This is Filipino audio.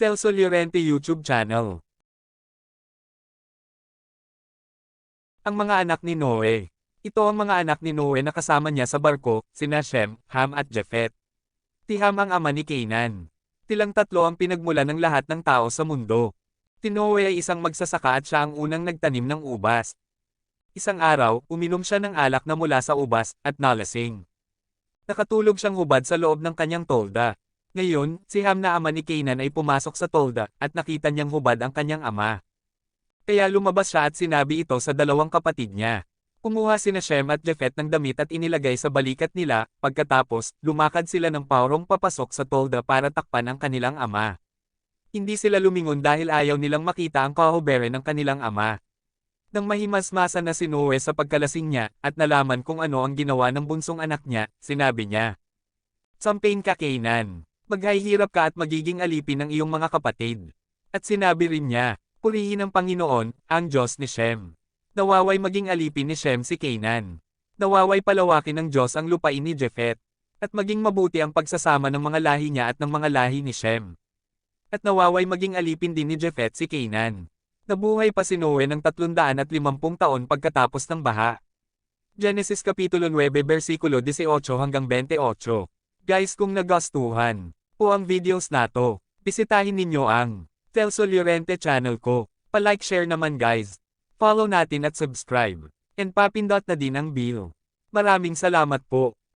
Telso Llorente YouTube channel. Ang mga anak ni Noe. Ito ang mga anak ni Noe na kasama niya sa barko, sina Shem, Ham at Jephet. Si Ham ang ama ni Canaan. Tilang tatlo ang pinagmula ng lahat ng tao sa mundo. Si Noe ay isang magsasaka at siya ang unang nagtanim ng ubas. Isang araw, uminom siya ng alak na mula sa ubas, at nalasing. Nakatulog siyang hubad sa loob ng kanyang tolda. Ngayon, si Ham na ama ni Canaan ay pumasok sa tolda, at nakita niyang hubad ang kanyang ama. Kaya lumabas siya at sinabi ito sa dalawang kapatid niya. Kumuha sina Shem at Jephet ng damit at inilagay sa balikat nila, pagkatapos, lumakad sila ng paurong papasok sa tolda para takpan ang kanilang ama. Hindi sila lumingon dahil ayaw nilang makita ang kahubere ng kanilang ama. Nang mahimasmasa na si Noe sa pagkalasing niya, at nalaman kung ano ang ginawa ng bunsong anak niya, sinabi niya. Sampain ka Canaan. Maghahirap ka at magiging alipin ng iyong mga kapatid. At sinabi rin niya, purihin ng Panginoon, ang Diyos ni Shem. Nawaway maging alipin ni Shem si Canaan. Nawaway palawakin ng Diyos ang lupain ni Jephet. At maging mabuti ang pagsasama ng mga lahi niya at ng mga lahi ni Shem. At nawaway maging alipin din ni Jephet si Canaan. Nabuhay pa si Noe ng 350 taon pagkatapos ng baha. Genesis Kapitulo 9 versikulo 18 hanggang 28. Guys kung nagustuhan po ang videos na to, bisitahin ninyo ang Telso Llorente channel ko. Pa-like share naman guys. Follow natin at subscribe. And papindot na din ang bell. Maraming salamat po.